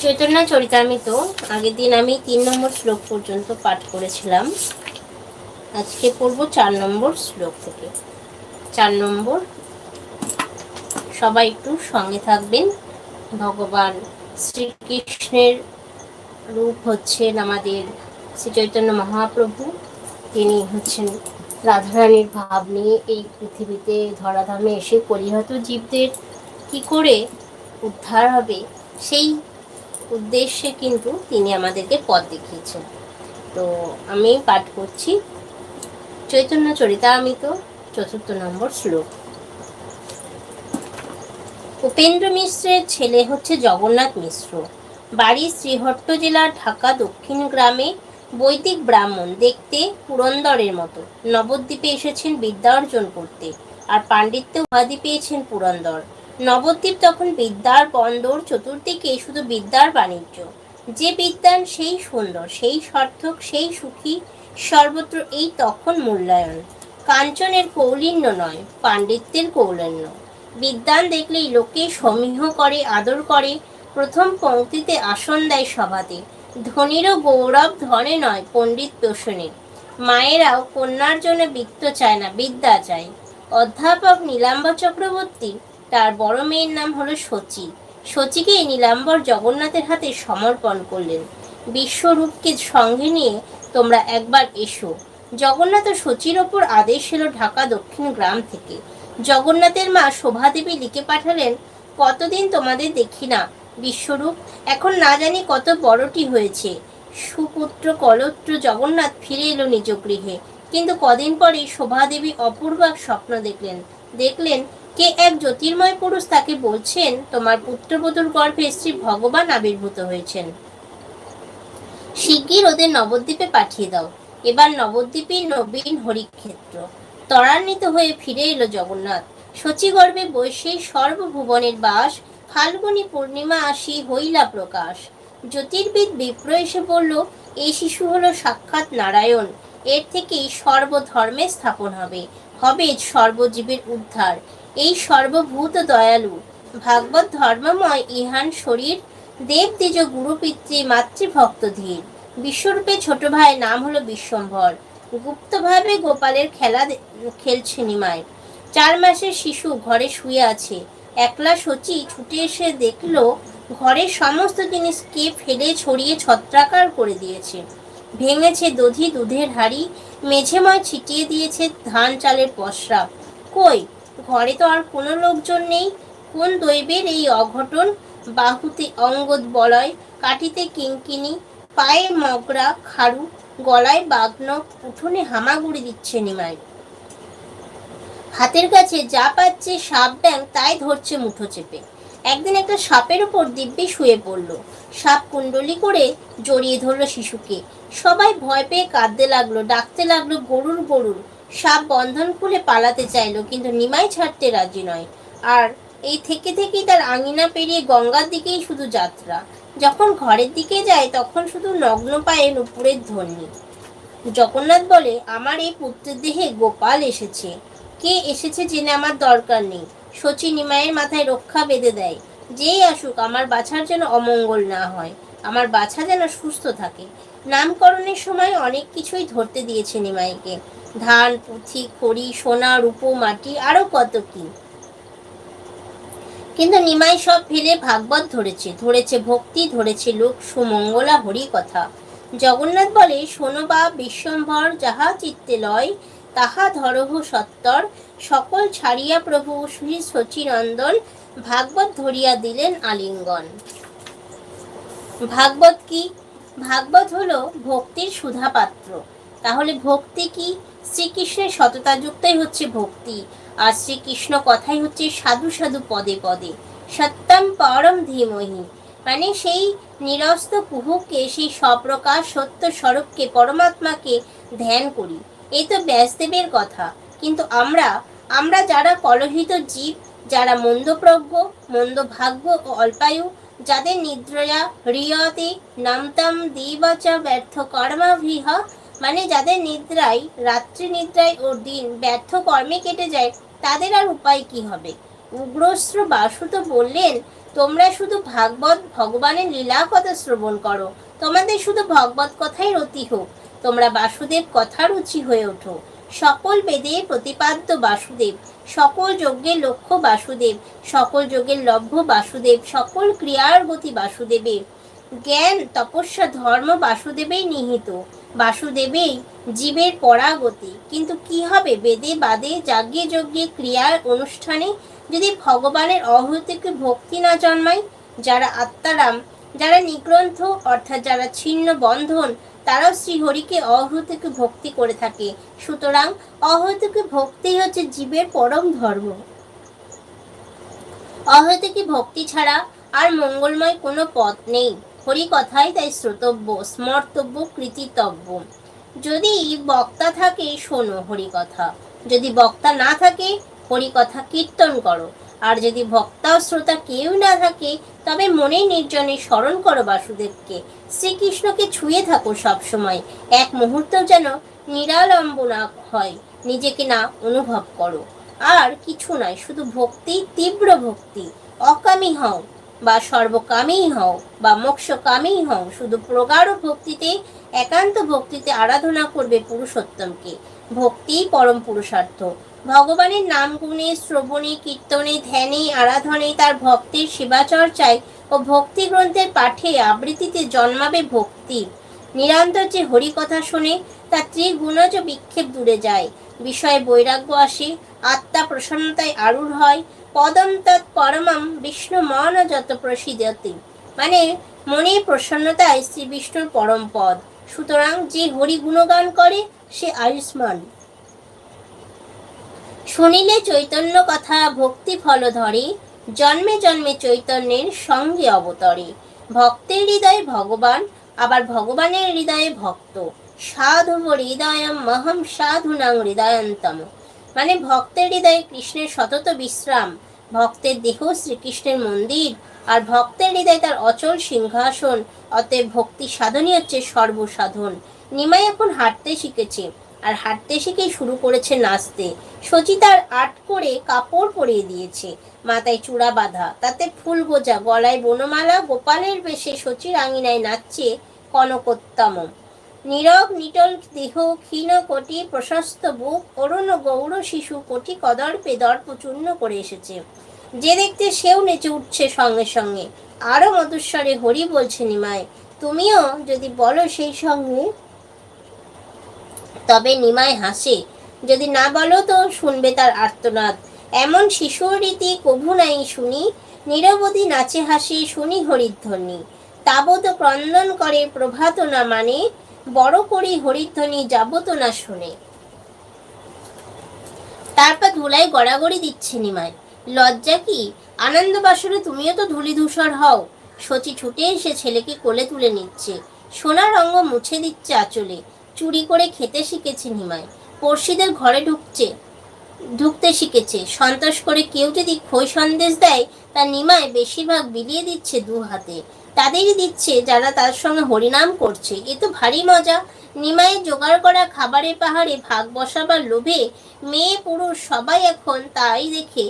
চৈতন্য চরিতামিত, আগের দিন আমি তিন নম্বর শ্লোক পর্যন্ত পাঠ করেছিলাম। আজকে পড়ব চার নম্বর শ্লোক থেকে। চার নম্বর, সবাই একটু সঙ্গে থাকবেন। ভগবান শ্রীকৃষ্ণের রূপ হচ্ছেন আমাদের শ্রী চৈতন্য মহাপ্রভু, তিনি হচ্ছেন রাধারানীর ভাব নিয়ে এই পৃথিবীতে ধরাধামে এসে পরিহত জীবদের কি করে উদ্ধার হবে, সেই উদ্দেশ্যে কিন্তু তিনি আমাদেরকে পথ দেখিয়েছেন। তো আমি পাঠ করছি। চৈতন্য চরিতামিত, চতুর্থ নম্বর শ্লোক। উপেন্দ্র মিশ্রের ছেলে হচ্ছে জগন্নাথ মিশ্র। বাড়ি শ্রীহট্ট জেলার ঢাকা দক্ষিণ গ্রামে বৈদিক ব্রাহ্মণ দেখতে পুরন্দরের মতো। নবদ্বীপে এসেছেন বিদ্যা অর্জন করতে আর পাণ্ডিত্য উপাধি পেয়েছেন পুরন্দর। নবদ্বীপ তখন বিদ্যার বন্দর, চতুর্দিকে শুধু বিদ্যার বাণিজ্য। যে বিদ্যান সেই সুন্দর, সেই সার্থক, সেই সুখী, সর্বত্র এই তখন মূল্যায়ন। কাঞ্চনের কৌলিন্য নয়, পাণ্ডিত্যের কৌলিন্য। বিদ্যান দেখলেই লোকে সমীহ করে, আদর করে, প্রথম পংক্তিতে আসন দেয় সভাতে। ধনীরও গৌরব, ধনে নয়, পণ্ডিত পোষণে মায়েরাও কন্যার জন্য বৃত্ত চায় না, বিদ্যা চায়। অধ্যাপক নীলাম্ব চক্রবর্তী, তার বড় মেয়ের নাম হলো সচি সচিকে নীলাম্বর জগন্নাথের হাতে সমর্পণ করলেন। বিশ্বরূপকে সঙ্গে নিয়ে তোমরা একবার এসো। জগন্নাথ ও সচির ওপর আদেশ এলো ঢাকা দক্ষিণ গ্রাম থেকে। জগন্নাথের মা শোভাদেবী লিখে পাঠালেন, কতদিন তোমাদের দেখি না বিশ্বরূপ। এখন না জানি কত বড়টি হয়েছে। সুপুত্র কলত্র জগন্নাথ ফিরে এলো নিজ গৃহে। কিন্তু কদিন পরেই শোভাদেবী অপূর্ব এক স্বপ্ন দেখলেন। দেখলেন, কে এক জ্যোতির্ময় পুরুষ তাকে বলছেন, তোমার পুত্রবধূর গর্ভে শ্রী ভগবান আবির্ভূত হয়েছেন। শিগগির ওদের নবদ্বীপে পাঠিয়ে দাও। এবার নবদ্বীপের নবীন হরিক্ষেত্র। ত্বরান্বিত হয়ে ফিরে এলো জগন্নাথ। শচীগর্ভে বৈশে সর্বভুবনের বাস ফাল্গুনী পূর্ণিমা আসি হইলা প্রকাশ। জ্যোতির্বিদ বিপ্র এসে বলল, এই শিশু হলো সাক্ষাৎ নারায়ণ। এর থেকেই সর্বধর্মে স্থাপন হবে। হবে সর্বজীবের উদ্ধার। এই সর্বভূত দয়ালু। ভাগবত ধর্মময় ইহান শরীর। দেব দ্বিজ গুরু পিতৃ মাতৃভক্ত ধীর। বিশ্বরূপে ছোট ভাই নাম হলো বিশ্বম্ভর। গুপ্তভাবে গোপালের খেলা খেলছে নিমায় চার মাসের শিশু ঘরে শুয়ে আছে। একলা সচি ছুটে এসে দেখল, ঘরের সমস্ত জিনিসকে ফেলে ছড়িয়ে ছত্রাকার করে দিয়েছে। ভেঙেছে দধি দুধের হাড়ি, মেঝেময় ছিটিয়ে দিয়েছে ধান চালের পসরা। কই, ঘরে তো আর কোনো লোকজন নেই। কোন দৈবের এই অঘটন? বাহুতে অঙ্গদ বলয় কাটিতে কিঙ্কিনি পায়ে মগরা খাড়ু গলায় বাগনক উঠোনে হামাগুড়ি দিচ্ছে নিমাই। হাতের কাছে যা পাচ্ছে সাপ ব্যাং তাই ধরছে মুঠো চেপে। একদিন একটা সাপের উপর দিব্যি শুয়ে পড়ল। সাপ কুণ্ডলি করে জড়িয়ে ধরলো শিশুকে। সবাই ভয় পেয়ে কাঁদতে লাগল, ডাকতে লাগল, গরুর গরুর। সাপ বন্ধন খুলে পালাতে চাইলো, কিন্তু নিমাই ছাড়তে রাজি নয়। আর এই থেকে থেকেই তার আঙিনা পেরিয়ে গঙ্গার দিকেই শুধু যাত্রা। যখন ঘরের দিকে যায়, তখন শুধু নগ্ন পায়ে নুপুরের ধ্বনি। জগন্নাথ বলে, আমার এই পুত্রের দেহে গোপাল এসেছে। কে এসেছে জেনে আমার দরকার নেই। শচী নিমাইয়ের মাথায় রক্ষা বেঁধে দেয়, যেই আসুক, আমার বাছার যেন অমঙ্গল না হয়, আমার বাছা যেন সুস্থ থাকে। নামকরণের সময় অনেক কিছুই ধরতে দিয়েছে নিমাইকে। ধান, পুঁথি, খড়ি, সোনা, রূপো, মাটি, আরও কত কি। কিন্তু নিমাই সব ফেলে ভাগবত ধরেছে ধরেছে ভক্তি, ধরেছে লোক, সুমঙ্গলা হরি কথা। জগন্নাথ বলে, শোনো বা বিশ্বম্ভর, যাহা চিত্তে লয় তাহা ধরহ সত্তর। সকল ছাড়িয়া প্রভু শ্রী শচীনন্দন ভাগবত ধরিয়া দিলেন আলিঙ্গন। ভাগবত কি? ভাগবত হলো ভক্তির সুধা পাত্র তাহলে ভক্তি কি? শ্রীকৃষ্ণের সততাযুক্তই হচ্ছে ভক্তি, আর শ্রীকৃষ্ণ কথাই হচ্ছে সাধু সাধু পদে পদে। সত্যম পরম ধীমহি। মানে সেই নিরস্ত কুহুকে, সেই সপ্রকাশ সত্য স্বরূপকে পরমাত্মাকে ধ্যান করি। এই তো ব্যাসদেবের কথা। কিন্তু আমরা আমরা যারা কলহিত জীব, যারা মন্দপ্রজ্ঞ মন্দ ভাগ্য ও অল্পায়ু, যাদের নিদ্রয়া, হৃয়তে নামতাম দিবাচা ব্যর্থ কর্মাভিহ মানে যাদের নিদ্রায়, রাত্রি নিদ্রায় ও দিন ব্যর্থ কর্মে কেটে যায়, তাদের আর উপায় কি হবে? উগ্রস্ত্র তো বললেন, তোমরা শুধু ভাগবত ভগবানের লীলা কথা শ্রবণ করো। তোমাদের শুধু ভগবত কথাই রতি হোক। তোমরা বাসুদেব কথা রুচি হয়ে ওঠো। সকল বেদের প্রতিপাদ্য বাসুদেব, সকল যজ্ঞের লক্ষ্য বাসুদেব, সকল যজ্ঞের লভ্য বাসুদেব, সকল ক্রিয়ার গতি বাসুদেবের জ্ঞান, তপস্যা, ধর্ম বাসুদেবেই নিহিত। বাসুদেবেই জীবের পরাগতি। কিন্তু কি হবে বেদে বাদে যাজ্ঞে যজ্ঞে ক্রিয়ার অনুষ্ঠানে যদি ভগবানের অহৈতুক ভক্তি না জন্মায়, যারা আত্মারাম যারা নিগ্রন্থ, অর্থাৎ যারা ছিন্ন বন্ধন, তারাও শ্রীহরিকে অহৈতুক ভক্তি করে থাকে। সুতরাং অহৈতুক ভক্তি হচ্ছে জীবের পরম ধর্ম। অহৈতুকী ভক্তি ছাড়া আর মঙ্গলময় কোনো পথ নেই। হরি কথাই তাই শ্রোতব্য, স্মর্তব্য, কৃতিতব্য। যদি বক্তা থাকে, শোনো হরি কথা যদি বক্তা না থাকে হরি কথা কীর্তন করো। আর যদি ভক্তা ও শ্রোতা কেউ না থাকে, তবে মনে নির্জনে স্মরণ করো বাসুদেবকে। শ্রীকৃষ্ণকে ছুঁয়ে থাকো সবসময় এক মুহূর্ত যেন নিরালম্বনা হয়, নিজেকে না অনুভব করো। আর কিছু নয় শুধু ভক্তি, তীব্র ভক্তি। অকামী হও, বা সর্বকামী হও, বা মোক্ষকামী হও, শুধু প্রগাঢ় ভক্তিতে, একান্ত ভক্তিতে আরাধনা করবে পুরুষোত্তমকে। ভক্তি পরম পুরুষার্থ। ভগবানের নাম গুণে, শ্রবণে, কীর্তনে, ধ্যানে, আরাধনে তার ভক্তের সেবা চর্চায় ও ভক্তি গ্রন্থের পাঠে আবৃত্তিতে জন্মাবে ভক্তি। নিরন্তর যে হরিকথা শোনে, তার ত্রিগুণজ বিক্ষেপ দূরে যায়। বিষয়ে বৈরাগ্য আসে, আত্মা প্রসন্নতায় আরূঢ় হয়, পদম তৎ পরমম বিষ্ণু মন যত প্রসিদ্ধতি। মানে মনে প্রসন্নতায় শ্রী বিষ্ণুর পরম পদ। সুতরাং যে হরি গুণগান করে, সে আয়ুষ্মান। শুনিলে চৈতন্য কথা ভক্তি ফল ধরে, জন্মে জন্মে চৈতন্যের সঙ্গে অবতরে। ভক্তের হৃদয়ে ভগবান, আবার ভগবানের হৃদয়ে ভক্ত। সাধু হৃদয়ম, মহম সাধুনাং হৃদয়ন্তম। মানে ভক্তের হৃদয়ে কৃষ্ণের সতত বিশ্রাম, ভক্তের দেহ শ্রীকৃষ্ণের মন্দির, আর ভক্তের হৃদয়ে তার অচল সিংহাসন, অতএব ভক্তি সাধনই হচ্ছে সর্বসাধন। নিমাই এখন হাঁটতে শিখেছে। আর হাঁটতে শিখেই শুরু করেছে নাচতে। সচি তার আট করে কাপড় পরিয়ে দিয়েছে, মাথায় চূড়া বাঁধা। তাতে ফুল গোজা, গলায় বনমালা, গোপালের বেশে সচির আঙিনায় নাচছে কনকোত্তম নীরব, নিটল দেহ, ক্ষীণ কোটি, প্রশস্ত বুক, অরুণ গৌর শিশু, কোটি কদর্পে দর্প চূর্ণ করে এসেছে। যে দেখতে সেও নেচে উঠছে সঙ্গে সঙ্গে। আরও মধুস্বরে হরি বলছে নিমায় তুমিও যদি বলো সেই সঙ্গে তবে নিমায় হাসে। যদি না বলো তো, শুনবে তার আর্তনাদ। এমন শিশুর রীতি কভু নাই শুনি। নিরবধি নাচে হাসি, শুনি হরিধ্বনি। তাবত ক্রন্দন করে প্রভাত না মানে বড় করি হরিধ্বনি যাবত না শুনে। তারপর ধুলায় গড়াগড়ি দিচ্ছে নিমায় লজ্জা কি? আনন্দ বাসরে তুমিও তো ধুলি ধূসর হও। সচি ছুটে এসে ছেলেকে কোলে তুলে নিচ্ছে। সোনার রঙ্গ মুছে দিচ্ছে আঁচলে। চুরি করে খেতে শিখেছে নিমাই। পড়শিদের ঘরে ঢুকছে, ঢুকতে শিখেছে। সন্তোষ করে কেউ যদি খই সন্দেশ দেয়, তা নিমায় বেশিরভাগ বিলিয়ে দিচ্ছে দু হাতে। তাদেরই দিচ্ছে যারা তার সঙ্গে হরিনাম করছে। এ তো ভারী মজা। নিমায়ের জোগাড় করা খাবারের পাহাড়ে ভাগ বসাবার লোভে মেয়ে পুরুষ সবাই এখন তাই দেখে,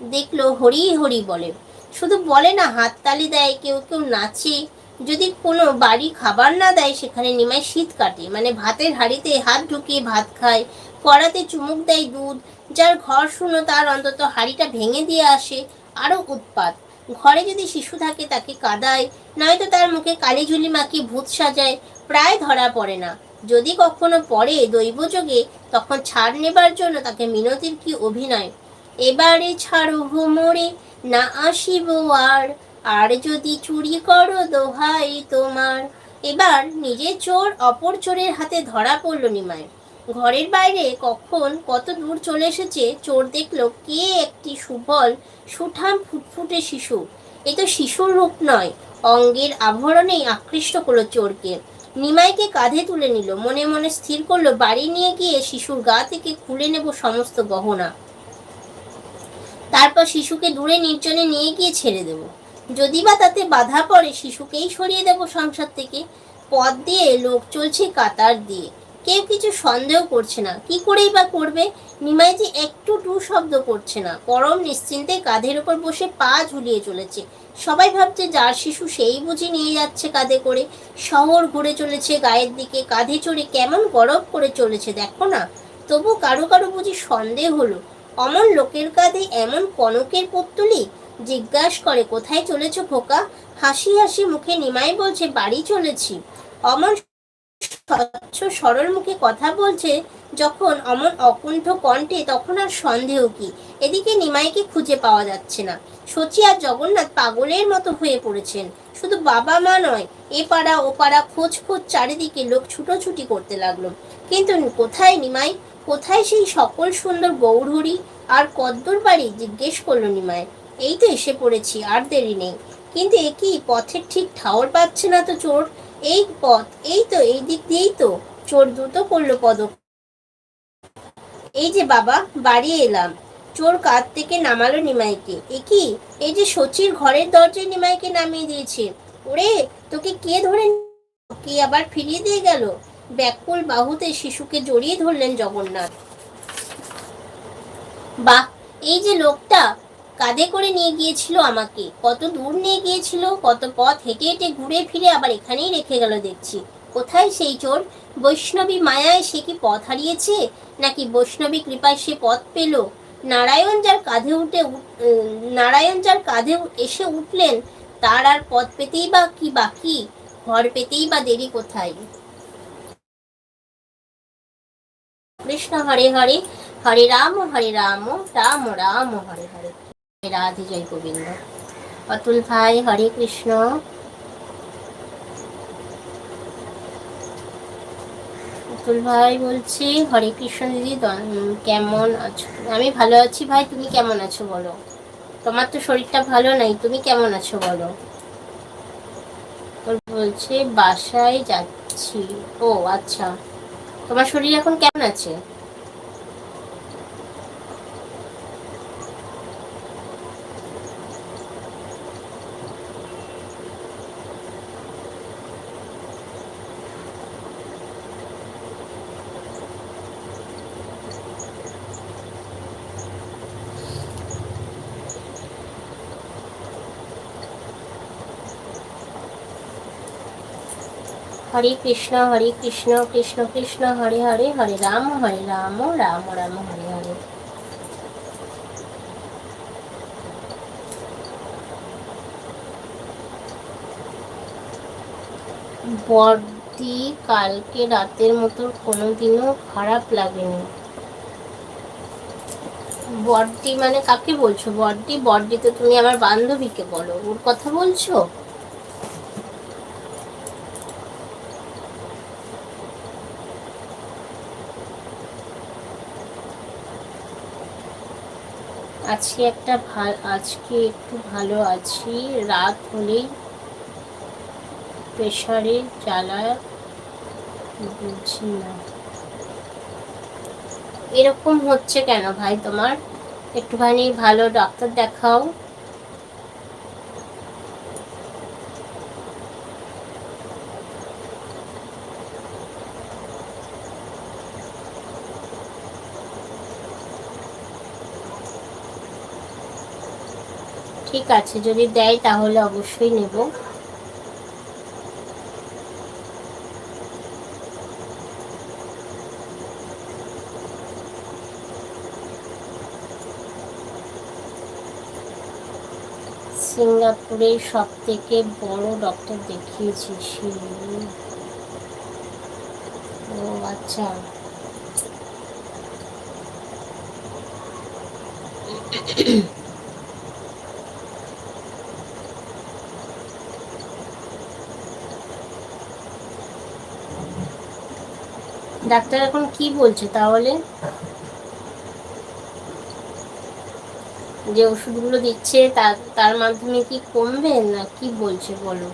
দেখল হরি হরি বলে। শুধু বলে না, হাততালি দেয়, কেউ কেউ নাচে। যদি কোনো বাড়ি খাবার না দেয়, সেখানে নিমাই শীত কাটে। মানে ভাতের হাঁড়িতে হাত ঢুকিয়ে ভাত খায়, কড়াতে চুমুক দেয় দুধ, যার ঘর শুনো তার অন্তত হাঁড়িটা ভেঙে দিয়ে আসে আরও উৎপাত। ঘরে যদি শিশু থাকে, তাকে কাদায়, নয়তো তার মুখে কালিঝুলি মাখিয়ে ভূত সাজায়, প্রায় ধরা পড়ে না। যদি কখনো পড়ে দৈবযোগে তখন ছাড় নেবার জন্য তাকে মিনতির কি অভিনয়? এবারে ছাড়ো মোরে, না আসিব আর আর যদি চুরি করো দোহাই তোমার। এবার নিজে চোর অপর চোরের হাতে ধরা পড়ল নিমায় ঘরের বাইরে কখন কত দূর চলে এসেছে, চোর দেখল কে একটি সুবল, সুঠাম, ফুটফুটে শিশু। এ তো শিশুর রূপ নয়, অঙ্গের আভরণেই আকৃষ্ট করল চোরকে। নিমাইকে কাঁধে তুলে নিল, মনে মনে স্থির করল, বাড়ি নিয়ে গিয়ে শিশুর গা থেকে খুলে নেব সমস্ত গহনা। তারপর শিশুকে দূরে নির্জনে নিয়ে গিয়ে ছেড়ে দেব। যদি বা তাতে বাধা পড়ে, শিশুকেই সরিয়ে দেব সংসার থেকে। পথ দিয়ে লোক চলছে কাতার দিয়ে। কেউ কিছু সন্দেহ করছে না। কি করেই বা করবে? নিমাই যে একটু টু শব্দ করছে না। পরম নিশ্চিন্তে কাঁধের উপর বসে পা ঝুলিয়ে চলেছে। সবাই ভাবছে যার শিশু সেই বুঝি নিয়ে যাচ্ছে কাঁধে করে। শহর ঘুরে চলেছে গায়ের দিকে। কাঁধে চড়ে কেমন গরব করে চলেছে, দেখো না। তবু কারও কারও বুঝি সন্দেহ হলো। অমন লোকের কাঁধে এমন কনকের পুত্তলি? জিজ্ঞাস করে, কোথায় চলেছ খোকা? হাসি হাসি মুখে নিমাই বলছে, বাড়ি চলেছি। অমন স্বচ্ছ সরল মুখে কথা বলছে, যখন অমন অকুণ্ঠ কণ্ঠে, তখন আর সন্দেহ কি? এদিকে নিমাইকে খুঁজে পাওয়া যাচ্ছে না। সচি আর জগন্নাথ পাগলের মতো হয়ে পড়েছেন। শুধু বাবা মা নয়, এ পাড়া, ও পাড়া খোঁজ খোঁজ চারিদিকে লোক ছুটোছুটি করতে লাগল। কিন্তু কোথায় নিমাই? কোথায় সেই সকল সুন্দর গৌরহরি? আর কদ্দুর বাড়ি? জিজ্ঞেস করল নিমাই। এই তো এসে পড়েছি, আর দেরি নেই। কিন্তু এ কি, পথের ঠিক ঠাওর পাচ্ছে না তো চোর? এই পথ, এই তো, এই দিক দিয়েই তো। চোর দ্রুত করল পদ এই যে বাবা, বাড়ি এলাম। চোর কাঁধ থেকে নামালো নিমাইকে। এ কি, এই যে সচির ঘরের দরজায় নিমাইকে নামিয়ে দিয়েছে। ওরে, তোকে কে ধরে কে আবার ফিরিয়ে দিয়ে গেল? ব্যাকুল বাহুতে শিশুকে জড়িয়ে ধরলেন জগন্নাথ। বাহ, এই যে লোকটা কাঁধে করে নিয়ে গিয়েছিল আমাকে। কত দূর নিয়ে গিয়েছিল, কত পথ হেঁটে হেঁটে ঘুরে ফিরে আবার এখানেই রেখে গেল দেখছি। কোথায় সেই চোর? বৈষ্ণবী মায়ায় সে কি পথ হারিয়েছে? নাকি বৈষ্ণবী কৃপায় সে পথ পেল? নারায়ণ যার কাঁধে উঠে নারায়ণ যার কাঁধে এসে উঠলেন, তার আর পথ পেতেই বা কি বাকি? ঘর পেতেই বা দেরি কোথায়? কৃষ্ণ হরে হরে হরে রাম হরে রাম রাম রাম হরে হরে। রাধে জয় গোবিন্দ। অতুল ভাই, হরে কৃষ্ণ। অতুল ভাই বলছি, হরে কৃষ্ণ দিদি কেমন আছো? আমি ভালো আছি ভাই, তুমি কেমন আছো বলো? তোমার তো শরীরটা ভালো নাই, তুমি কেমন আছো বলো? বলছে, বাসায় যাচ্ছি। ও আচ্ছা। তোমার শরীর এখন কেমন আছে? হরে কৃষ্ণ হরে কৃষ্ণ কৃষ্ণ কৃষ্ণ, হরে হরে হরে রাম হরে রাম রাম রাম, হরে হরে। বড়দি কালকে রাতের মতো কোনোদিনও খারাপ লাগেনি। বড়দি মানে কাকে বলছো? বড়দি বড়দি তো তুমি আমার বান্ধবীকে বলো। ওর কথা বলছো? আজকে একটা ভালো, আজকে একটু ভালো আছি। রাত হলেই প্রেশারে জ্বালা বুঝি না। এরকম হচ্ছে কেন ভাই তোমার? একটুখানি ভালো ডাক্তার দেখাও। ঠিক আছে, যদি দেয় তাহলে অবশ্যই নেব। সিঙ্গাপুরের সব থেকে বড় ডক্টর দেখিয়েছি ও আচ্ছা। ডাক্তার এখন কি বলছে তাহলে? যে ওষুধগুলো দিচ্ছে, তার তার মাধ্যমে কি কমবে না কি বলছে বলো?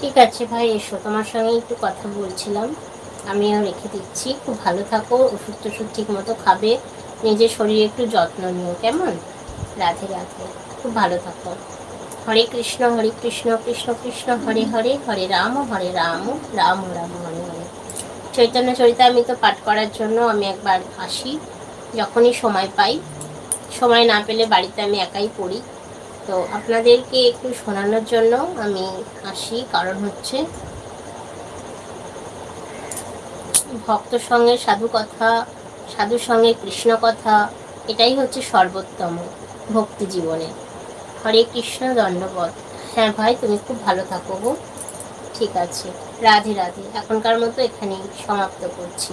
ঠিক আছে ভাই, এসো। তোমার সঙ্গে একটু কথা বলছিলাম। আমিও রেখে দিচ্ছি। খুব ভালো থাকো, ওষুধ টষুধ ঠিক মতো খাবে। নিজের শরীরে একটু যত্ন নিও, কেমন? রাধে রাধে। খুব ভালো থাকো। হরে কৃষ্ণ হরে কৃষ্ণ কৃষ্ণ কৃষ্ণ, হরে হরে হরে রাম হরে রাম রাম রাম, হরে হরে। চৈতন্য চরিতা আমি তো পাঠ করার জন্য আমি একবার আসি, যখনই সময় পাই। সময় না পেলে বাড়িতে আমি একাই পড়ি। তো আপনাদেরকে একটু শোনানোর জন্য আমি আসি, কারণ হচ্ছে ভক্ত সঙ্গে সাধু কথা, সাধুর সঙ্গে কৃষ্ণ কথা, এটাই হচ্ছে সর্বোত্তম ভক্তি জীবনে। হরে কৃষ্ণ দণ্ডবত হ্যাঁ ভাই, তুমি খুব ভালো থাকো গো। ঠিক আছে। রাধে রাধে। এখনকার মতো এখানেই সমাপ্ত করছি।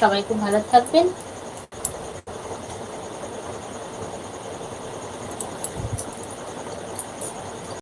সবাই খুব ভালো থাকবেন।